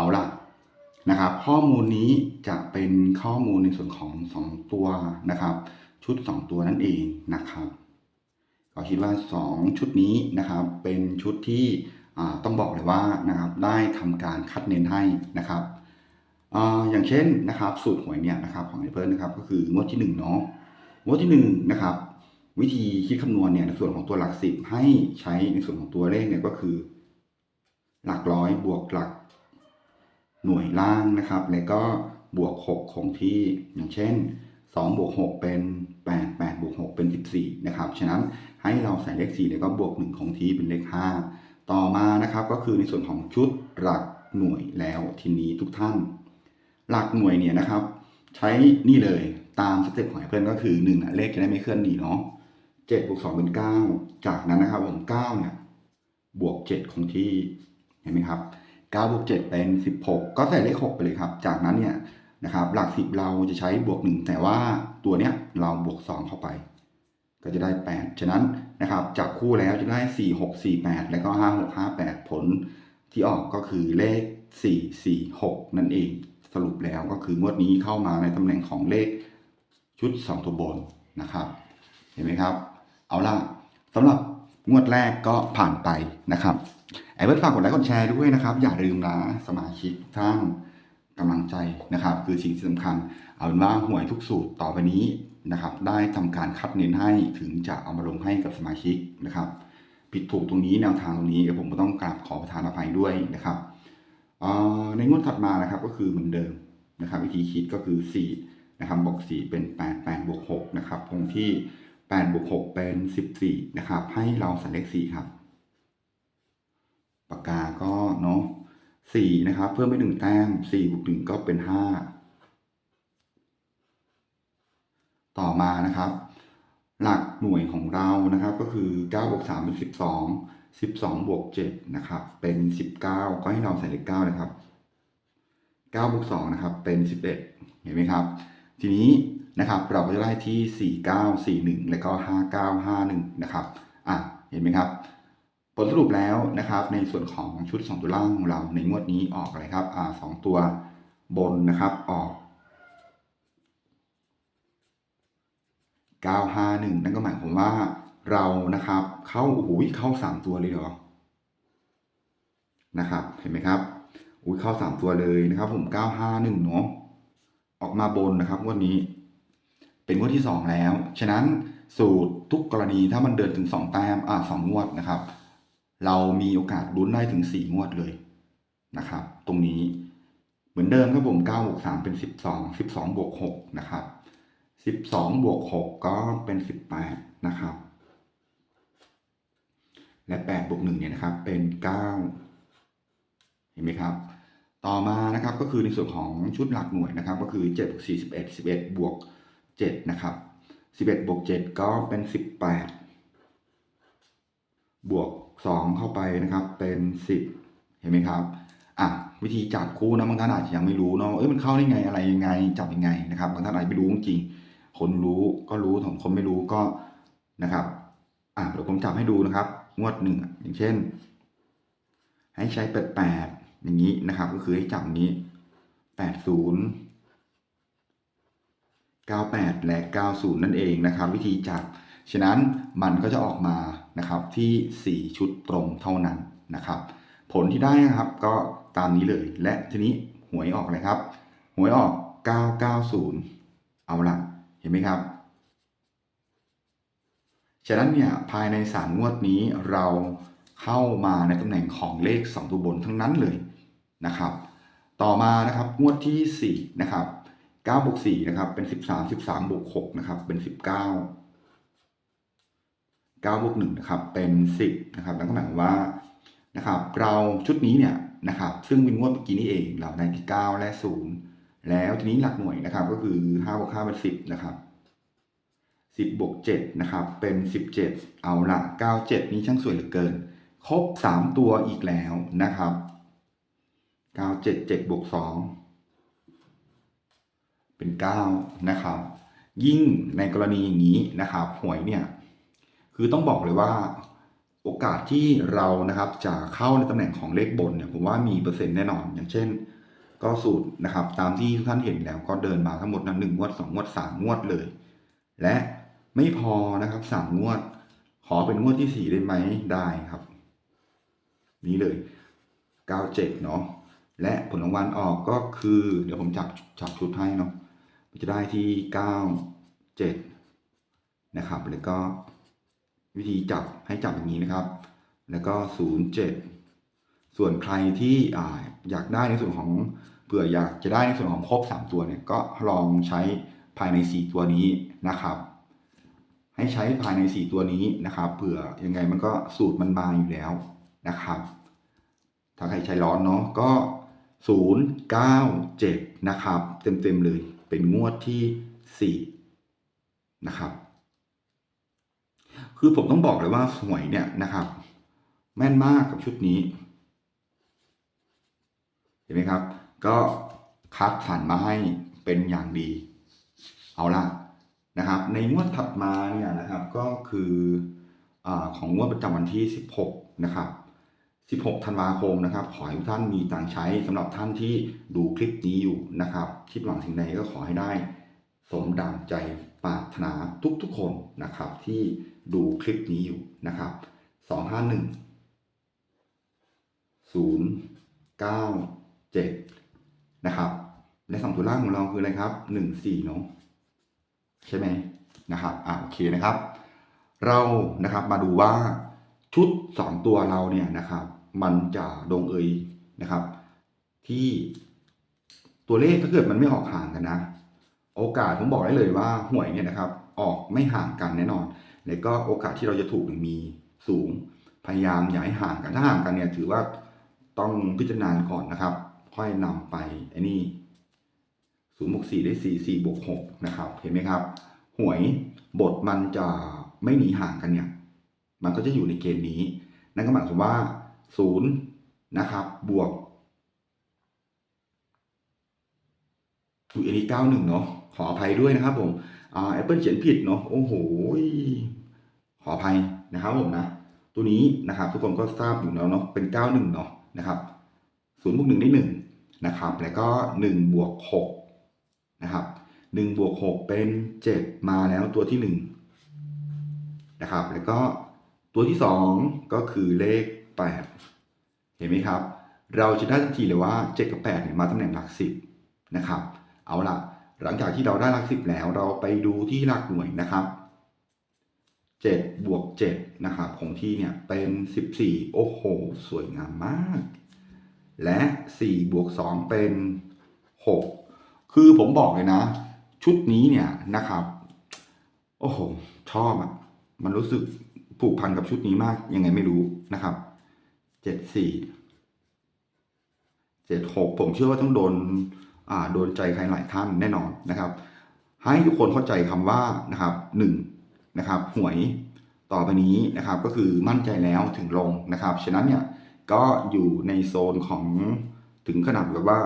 เอาละนะครับ ข้อมูลนี้จะเป็นข้อมูลในส่วนของสองตัวนะครับ ชุดสองตัวนั่นเองนะครับก็คิดว่าสองชุดนี้นะครับ เป็นชุดที่ต้องบอกเลยว่านะครับได้ทำการคัดเน้นให้นะครับอย่างเช่นนะครับสูตรหวยเนี่ยนะครับของไอเพิร์นะครับก็คืองวดที่หนึ่งเนาะงวดที่หนึ่งนะครับวิธีคิดคำนวณเนี่ยในส่วนของตัวหลักสิบให้ใช้ในส่วนของตัวเลขเนี่ยก็คือ หลักร้อยบวกหลัก หน่วยล่างนะครับ แล้วก็บวก 6 คงที่ อย่างเช่น 2 บวก 6 เป็น 8 8 บวก 6 เป็น 14 นะครับ ฉะนั้นให้เราใส่เลข 4 แล้วก็บวก 1 คงที่เป็นเลข 5 ต่อมานะครับก็คือในส่วนของชุดหลักหน่วยแล้วทีนี้ทุกท่าน หลักหน่วยเนี่ยนะครับ ใช้นี่เลยตามสเต็ปของเพื่อนก็คือ1นะเลขจะได้ไม่เคลื่อนหนีเนาะ7บวก2เป็น 9 จากนั้นนะครับผม9เนี่ยบวก 7 คงที่เห็นไหมครับ 9บวก7เป็น 16 ก็ใส่เลข 6 ไปเลยครับ จากนั้นเนี่ยนะครับหลัก 10 เราจะใช้บวก 1 แต่ว่าตัวเนี้ยเราบวก 2 เข้าไป ก็จะได้ 8 ฉะนั้นนะครับจับคู่แล้วจะได้ 4 6 4 8 แล้วก็ 5 6 5 8 ผลที่ออกก็คือเลข 4 4 6 นั่นเอง สรุปแล้วก็คืองวดนี้เข้ามาในตำแหน่งของเลขชุด 2 ตัวบนนะครับ เห็นไหมครับ เอาล่ะสำหรับงวดแรกก็ผ่านไปนะครับ ไอ้เบิร์ดฝากกดไลค์กดแชร์ด้วยนะครับ อย่าลืมนะสมาชิกท่านกำลังใจนะครับ คือสิ่งที่สำคัญ เอาเป็นว่าหวยทุกสูตรต่อไปนี้นะครับ ได้ทำการคัดเน้นให้ถึงจะเอามาลงให้กับสมาชิกนะครับ ผิดถูกตรงนี้แนวทางตรงนี้ผมก็ต้องกราบขอประทานอภัยด้วยนะครับในงวดถัดมานะครับก็คือเหมือนเดิมนะครับ วิธีคิดก็คือ4นะครับบวก4เป็น8 8บวก6นะครับคงที่8บวก6เป็น 14นะครับให้เราใส่เลข4ครับ ปากกาก็เนาะสี่นะครับ เพิ่มไปหนึ่งแต้มสี่บวกหนึ่งก็เป็นห้าต่อมานะครับ หลักหน่วยของเรานะครับ ก็คือเก้าบวกสามเป็นสิบสองสิบสองบวกเจ็ดนะครับ เป็นสิบเก้าก็ให้เราใส่เลขเก้าเลยครับเก้าบวกสองนะครับ เป็นสิบเอ็ดเห็นไหมครับ ทีนี้นะครับเราก็จะได้ที่สี่เก้าสี่หนึ่งแล้วก็ห้าเก้าห้าหนึ่งนะครับ อะ เห็นไหมครับ ลสรุปแล้วนะครับ ในส่วนของชุด 2 ตัวล่างของเราในงวดนี้ออกอะไรครับอ่าสองตัวบนนะครับออก 951 นั่นก็หมายความว่าเรานะครับเข้าโอ้โหเข้า 3 ตัวเลยเหรอนะครับเห็นไหมครับอุ้ยเข้า 3 ตัวเลยนะครับ ผม 951 เนาะออกมาบนนะครับงวดนี้ เป็นงวดที่ 2 แล้ว ฉะนั้นสูตรทุกกรณีถ้ามันเดินถึง 2 แต้มอ่าสองงวดนะครับ เรามีโอกาสลุ้นได้ถึง 4 งวดเลยนะครับ ตรงนี้เหมือนเดิมครับผม9บวก3เป็น 12 12บวก6นะครับ12บวก6ก็เป็น 18 นะครับ และ8บวก1เนี่ยนะครับเป็น 9 เห็นไหมครับ ต่อมานะครับก็คือในส่วนของชุดหลักหน่วยนะครับ ก็คือ7บวก4 11 11บวก7นะครับ11บวก7ก็เป็น 18 บวก 2 เข้าไปนะครับ เป็น 10 เห็นไหมครับอะวิธีจับคู่นะบางท่านอาจจะยังไม่รู้เนาะเอ้ยมันเข้าได้ไงอะไรยังไง จับยังไงนะครับบางท่านอาจจะไม่รู้จริงคนรู้ก็รู้ของคนไม่รู้ก็นะครับอะเดี๋ยวผมจับให้ดูนะครับ งวดหนึ่งอย่างเช่น ให้ใช้แปดแปดอย่างนี้นะครับ ก็คือให้จับนี้แปดศูนย์เก้าแปดและเก้าศูนย์นั่นเองนะครับ วิธีจับ ฉะนั้นมันก็จะออกมานะครับที่ 4 ชุดตรงเท่านั้นนะครับ ผลที่ได้นะครับก็ตามนี้เลยและทีนี้หวยออกเลยครับ หวยออก 990 เอาละเห็นไหมครับ ฉะนั้นเนี่ยภายในสามงวดนี้เราเข้ามาในตำแหน่งของเลข 2 ตัวบนทั้งนั้นเลยนะครับ ต่อมานะครับงวดที่ 4 นะครับ9บวก4นะครับเป็น 13 13บวก6นะครับเป็น 19 9บวก1นะครับเป็น 10นะครับนั่นก็หมายความว่านะครับเราชุดนี้เนี่ยนะครับซึ่งเป็นงวดเมื่อกี้นี้เองเราได้ที่ 9 และ 0 แล้วทีนี้หลักหน่วยนะครับก็คือ5บวก5เป็น10นะครับ10บวก7นะครับเป็น 17 เอาละ97 นี้ช่างสวยเหลือเกิน ครบ 3 ตัวอีกแล้วนะครับ97 7บวก2เป็น 9 นะครับ ยิ่งในกรณีอย่างนี้นะครับหวยเนี่ย คือต้องบอกเลยว่าโอกาสที่เรานะครับจะเข้าในตำแหน่งของเลขบนเนี่ยผมว่ามีเปอร์เซ็นต์แน่นอน อย่างเช่น ก็สูตรนะครับ ตามที่ทุกท่านเห็นแล้วก็เดินมาทั้งหมดนั้นหนึ่งงวดสองงวดสามงวดเลย และไม่พอนะครับสามงวด ขอเป็นงวดที่สี่ได้ไหมได้ครับ นี้เลยเก้าเจ็ดเนาะและผลรางวัลออกก็คือ เดี๋ยวผมจับจับชุดให้เนาะจะได้ที่เก้าเจ็ดนะครับ แล้วก็ วิธีจับให้จับอย่างนี้นะครับ แล้วก็ศูนย์เจ็ดส่วนใครที่ออยากได้ในส่วนของเผื่ออยากจะได้ในส่วนของครบสามตัวเนี่ยก็ลองใช้ภายในสี่ตัวนี้นะครับ ให้ใช้ภายใน 4 ตัวนี้นะครับ เผื่อยังไงมันก็สูตรมันมาอยู่แล้วนะครับ ถ้าใครใช้ร้อนเนาะก็ 0 9 7 นะครับ เต็มๆเลยเป็นงวดที่ 4 นะครับ คือผมต้องบอกเลยว่าหวยเนี่ยนะครับ แม่นมากกับชุดนี้ เห็นไหมครับ ก็คัดสรรมาให้เป็นอย่างดี เอาละนะครับ ในงวดถัดมาเนี่ยนะครับก็คืออของงวดประจำวันที่ 16 นะครับ 16 ธันวาคมนะครับ ขอให้ทุกท่านมีตังใช้สำหรับท่านที่ดูคลิปนี้อยู่นะครับ คิดหวังสิ่งใดก็ขอให้ได้ สมดังใจปรารถนาทุกๆคนนะครับที่ ดูคลิปนี้อยู่นะครับ251 097นะครับและสองตัวล่างของเราคืออะไรครับ14เนาะใช่ไหมนะครับอ่าโอเคนะครับ เรานะครับมาดูว่าชุด2ตัวเราเนี่ยนะครับ มันจะลงเอยนะครับ ที่ตัวเลขถ้าเกิดมันไม่ออกห่างกันนะ โอกาสผมบอกได้เลยว่าหวยเนี่ยนะครับ ออกไม่ห่างกันแน่นอน แล้วก็โอกาสที่เราจะถูกมีสูง พยายามอย่าให้ห่างกันถ้าห่างกันเนี่ยถือว่าต้องพิจารณาก่อนนะครับ ค่อยนำไปไอ้นี่ศูนย์บวกสี่ได้สี่สี่บวกหกนะครับ เห็นไหมครับ หวยบทมันจะไม่หนีห่างกันเนี่ย มันก็จะอยู่ในเกณฑ์นี้ นั่นก็หมายความว่าศูนย์นะครับ บวกถูกอันนี้เก้าหนึ่งเนาะขออภัยด้วยนะครับผม แอปเปิลเขียนผิดเนาะโอ้โหขออภัยนะครับผมนะ ตัวนี้นะครับทุกคนก็ทราบอยู่แล้วเนาะเป็นเก้าหนึ่งเนาะนะครับศูนย์บวกหนึ่งได้หนึ่งนะครับ แล้วก็หนึ่งบวกหกนะครับหนึ่งบวกหกเป็นเจ็ดมาแล้วตัวที่หนึ่งนะครับ แล้วก็ตัวที่สองก็คือเลขแปดเห็นไหมครับ เราจะได้ทันทีเลยว่าเจ็ดกับแปดเนี่ยมาตำแหน่งหลักสิบนะครับ เอาละ หลังจากที่เราได้หลักสิบแล้วเราไปดูที่หลักหน่วยนะครับเจ็ดบวกเจ็ดนะครับของที่เนี่ยเป็นสิบสี่โอ้โห สวยงามมาก และสี่บวกสองเป็นหกคือผมบอกเลยนะ ชุดนี้เนี่ยนะครับ โอ้โห ชอบอะ่ะ มันรู้สึกผูกพันกับชุดนี้มาก ยังไงไม่รู้นะครับเจ็ดสี่เจ็ดหกผมเชื่อว่าต้องโดน โดนใจใครหลายท่านแน่นอนนะครับ ให้ทุกคนเข้าใจคำว่านะครับหนึ่งนะครับหวยต่อไปนี้นะครับก็คือมั่นใจแล้วถึงลงนะครับ ฉะนั้นเนี่ยก็อยู่ในโซนของถึงขนาดแบบว่า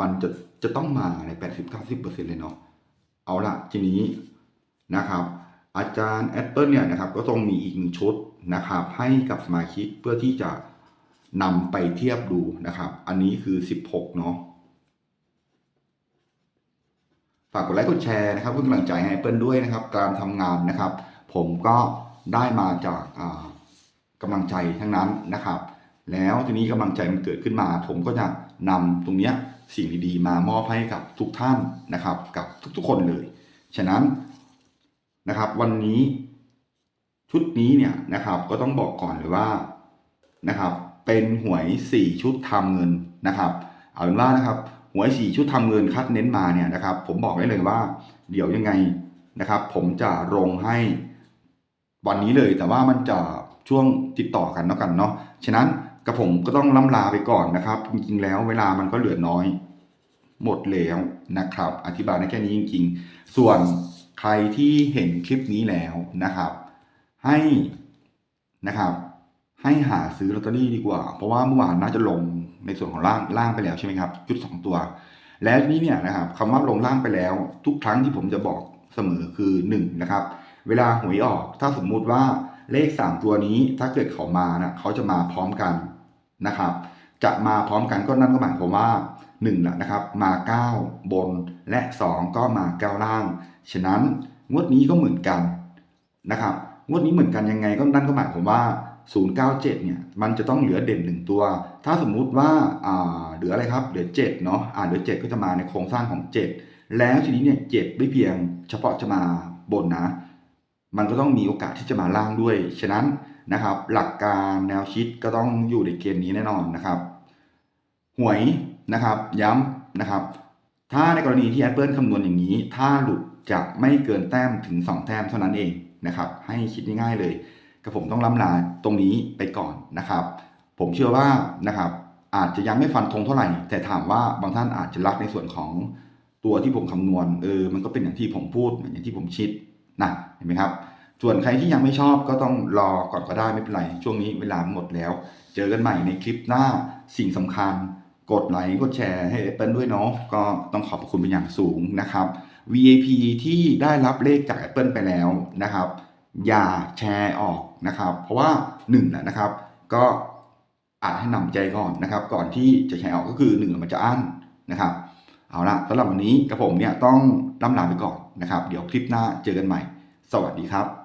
มันจะจะต้องมาใน 80-90%เลยเนาะเอาละทีนี้นะครับ อาจารย์แอปเปิลเนี่ยนะครับก็ต้องมีอีกหนึ่งชุดนะครับ ให้กับสมาชิกเพื่อที่จะนำไปเทียบดูนะครับ อันนี้คือ 16 เนาะ ฝากกดไลค์กดแชร์นะครับเพื่อกำลังใจให้เปิลด้วยนะครับ การทำงานนะครับ ผมก็ได้มาจากอ่ากำลังใจทั้งนั้นนะครับ แล้วทีนี้กำลังใจมันเกิดขึ้นมา ผมก็จะนำตรงเนี้ยสิ่งดีๆ มามอบให้กับทุกท่านนะครับ กับทุกๆคนเลย ฉะนั้นนะครับ วันนี้ชุดนี้เนี่ยนะครับก็ต้องบอกก่อนเลยว่านะครับ เป็นหวยสี่ชุดทำเงินนะครับ เอาเป็นว่านะครับ วยสี่ชุดทำเงินคัดเน้นมาเนี่ยนะครับ ผมบอกได้เลยว่า เดี๋ยวยังไงนะครับ ผมจะลงให้วันนี้เลย แต่ว่ามันจะช่วงติดต่อกันแล้วกันเนาะฉะนั้นกับผมก็ต้องล่ำลาไปก่อนนะครับ จริงๆ แล้วเวลามันก็เหลือน้อย หมดแล้วนะครับ อธิบายได้แค่นี้จริง ๆ ส่วนใครที่เห็นคลิปนี้แล้วนะครับ ให้นะครับ ให้หาซื้อลอตเตอรี่ดีกว่า เพราะว่าเมื่อวานน่าจะลง ในส่วนของล่างล่างไปแล้วใช่ไหมครับชุดสองตัว แล้วนี้เนี่ยนะครับคำว่าลงล่างไปแล้ว ทุกครั้งที่ผมจะบอกเสมอคือหนึ่งนะครับเวลาหวยออกถ้าสมมุติว่าเลข 3 ตัวนี้ถ้าเกิดเขามานะเขาจะมาพร้อมกันนะครับ จะมาพร้อมกันก็นั่นก็หมายความว่า1ละนะครับมา 9 บนและ 2 ก็มา9ล่าง ฉะนั้นงวดนี้ก็เหมือนกันนะครับงวดนี้เหมือนกันยังไงก็นั่นก็หมายความว่า 097 เนี่ย มันจะต้องเหลือเด่น 1 ตัว ถ้าสมมุติว่าเหลืออะไรครับ เหลือ 7 เนาะอ่าเหลือ 7 ก็จะมาในโครงสร้างของ 7 แล้วทีนี้เนี่ย7ไม่เพียงเฉพาะจะมาบนนะ มันก็ต้องมีโอกาสที่จะมาล่างด้วย ฉะนั้นนะครับ หลักการแนวคิดก็ต้องอยู่ในเกณฑ์นี้แน่นอนนะครับ หวยนะครับ ย้ำนะครับ ถ้าในกรณีที่แอปเปิลคำนวณอย่างนี้ ถ้าหลุดจะไม่เกินแต้มถึง 2 แต้มเท่านั้นเองนะครับ ให้คิดง่ายๆเลย กับผมต้องล้ำลาตรงนี้ไปก่อนนะครับ ผมเชื่อว่านะครับอาจจะยังไม่ฟันธงเท่าไหร่ แต่ถามว่าบางท่านอาจจะรักในส่วนของตัวที่ผมคำนวณเออมันก็เป็นอย่างที่ผมพูดอย่างที่ผมคิดนะเห็นไหมครับ ส่วนใครที่ยังไม่ชอบก็ต้องรอก่อนก็ได้ไม่เป็นไร ช่วงนี้เวลาหมดแล้ว เจอกันใหม่ในคลิปหน้าสิ่งสำคัญ กดไลค์กดแชร์ให้ Apple ด้วยเนาะก็ต้องขอบคุณเป็นอย่างสูงนะครับ VAP ที่ได้รับเลขจาก Apple ไปแล้วนะครับ อย่าแชร์ออก นะครับ เพราะว่า1นึ่งนะครับ ก็อาจให้นำใจก่อนนะครับ ก่อนที่จะแชร์ออกก็คือ1มันจะอั้นนะครับ เอาละสำหรับวันนี้กับผมเนี่ยต้องล่ำลาไปก่อนนะครับ เดี๋ยวคลิปหน้าเจอกันใหม่ สวัสดีครับ